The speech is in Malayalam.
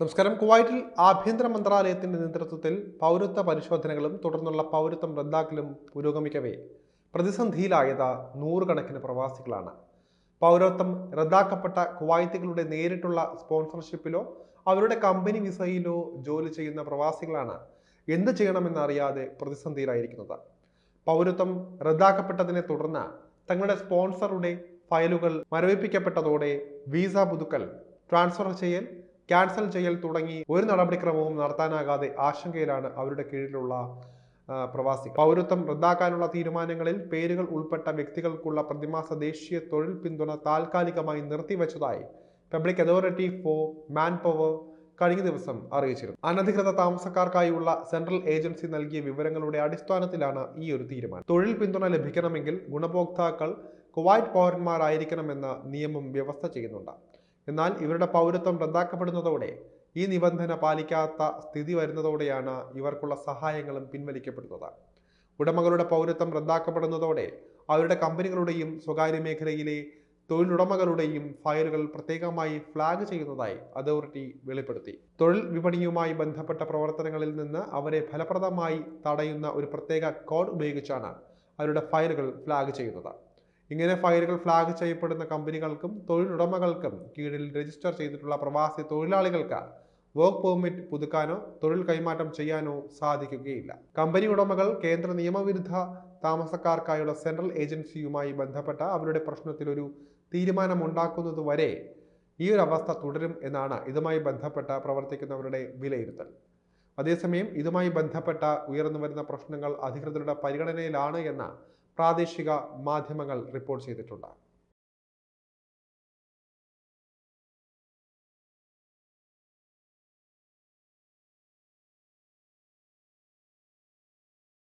നമസ്കാരം. കുവൈറ്റിൽ ആഭ്യന്തര മന്ത്രാലയത്തിന്റെ നേതൃത്വത്തിൽ പൗരത്വ പരിശോധനകളും തുടർന്നുള്ള പൗരത്വം റദ്ദാക്കലും പുരോഗമിക്കവേ. പ്രതിസന്ധിയിലായത് നൂറുകണക്കിന് പ്രവാസികളാണ്. പൗരത്വം റദ്ദാക്കപ്പെട്ട കുവൈത്തുകളുടെ നേരിട്ടുള്ള സ്പോൺസർഷിപ്പിലോ അവരുടെ കമ്പനി വിസയിലോ ജോലി ചെയ്യുന്ന പ്രവാസികളാണ് എന്ത് ചെയ്യണമെന്നറിയാതെ പ്രതിസന്ധിയിലായിരിക്കുന്നത്. പൗരത്വം റദ്ദാക്കപ്പെട്ടതിനെ തുടർന്ന് തങ്ങളുടെ സ്പോൺസറുടെ ഫയലുകൾ മരവിപ്പിക്കപ്പെട്ടതോടെ വിസ പുതുക്കൽ ട്രാൻസ്ഫർ ചെയ്യൽ ക്യാൻസൽ ചെയ്യൽ തുടങ്ങി ഒരു നടപടിക്രമവും നടത്താനാകാതെ ആശങ്കയിലാണ് അവരുടെ കീഴിലുള്ള പ്രവാസി പൗരത്വം റദ്ദാക്കാനുള്ള തീരുമാനങ്ങളിൽ പേരുകൾ ഉൾപ്പെട്ട വ്യക്തികൾക്കുള്ള പ്രതിമാസ ദേശീയ തൊഴിൽ പിന്തുണ താൽക്കാലികമായി നിർത്തിവെച്ചതായി public authority for manpower കഴിഞ്ഞ ദിവസം അറിയിച്ചിരുന്നു. അനധികൃത താമസക്കാർക്കായുള്ള സെൻട്രൽ ഏജൻസി നൽകിയ വിവരങ്ങളുടെ അടിസ്ഥാനത്തിലാണ് ഈ ഒരു തീരുമാനം. തൊഴിൽ പിന്തുണ ലഭിക്കണമെങ്കിൽ ഗുണഭോക്താക്കൾ കുവൈറ്റ് പൗരന്മാരായിരിക്കണമെന്ന് നിയമം വ്യവസ്ഥ ചെയ്യുന്നുണ്ട്. എന്നാൽ ഇവരുടെ പൗരത്വം റദ്ദാക്കപ്പെടുന്നതോടെ ഈ നിബന്ധന പാലിക്കാത്ത സ്ഥിതി വരുന്നതോടെയാണ് ഇവർക്കുള്ള സഹായങ്ങളും പിൻവലിക്കപ്പെടുന്നത്. ഉടമകളുടെ പൗരത്വം റദ്ദാക്കപ്പെടുന്നതോടെ അവരുടെ കമ്പനികളുടെയും സ്വകാര്യ മേഖലയിലെ തൊഴിലുടമകളുടെയും ഫയലുകൾ പ്രത്യേകമായി ഫ്ലാഗ് ചെയ്യുന്നതായി അതോറിറ്റി വെളിപ്പെടുത്തി. തൊഴിൽ വിപണിയുമായി ബന്ധപ്പെട്ട പ്രവർത്തനങ്ങളിൽ നിന്ന് അവരെ ഫലപ്രദമായി തടയുന്ന ഒരു പ്രത്യേക കോഡ് ഉപയോഗിച്ചാണ് അവരുടെ ഫയലുകൾ ഫ്ലാഗ് ചെയ്യുന്നത്. ഇങ്ങനെ ഫയലുകൾ ഫ്ലാഗ് ചെയ്യപ്പെടുന്ന കമ്പനികൾക്കും തൊഴിലുടമകൾക്കും കീഴിൽ രജിസ്റ്റർ ചെയ്തിട്ടുള്ള പ്രവാസി തൊഴിലാളികൾക്ക് വർക്ക് പെർമിറ്റ് പുതുക്കാനോ തൊഴിൽ കൈമാറ്റം ചെയ്യാനോ സാധിക്കുകയില്ല. കമ്പനി ഉടമകൾ കേന്ദ്ര നിയമവിരുദ്ധ താമസക്കാർക്കായുള്ള സെൻട്രൽ ഏജൻസിയുമായി ബന്ധപ്പെട്ട അവരുടെ പ്രശ്നത്തിൽ ഒരു തീരുമാനമുണ്ടാക്കുന്നത് വരെ ഈ ഒരു അവസ്ഥ തുടരും എന്നാണ് ഇതുമായി ബന്ധപ്പെട്ട പ്രവർത്തിക്കുന്നവരുടെ വിലയിരുത്തൽ. അതേസമയം ഇതുമായി ബന്ധപ്പെട്ട ഉയർന്നു വരുന്ന പ്രശ്നങ്ങൾ അധികൃതരുടെ പരിഗണനയിലാണ് എന്ന് പ്രാദേശിക മാധ്യമങ്ങൾ റിപ്പോർട്ട് ചെയ്തിട്ടുണ്ട്.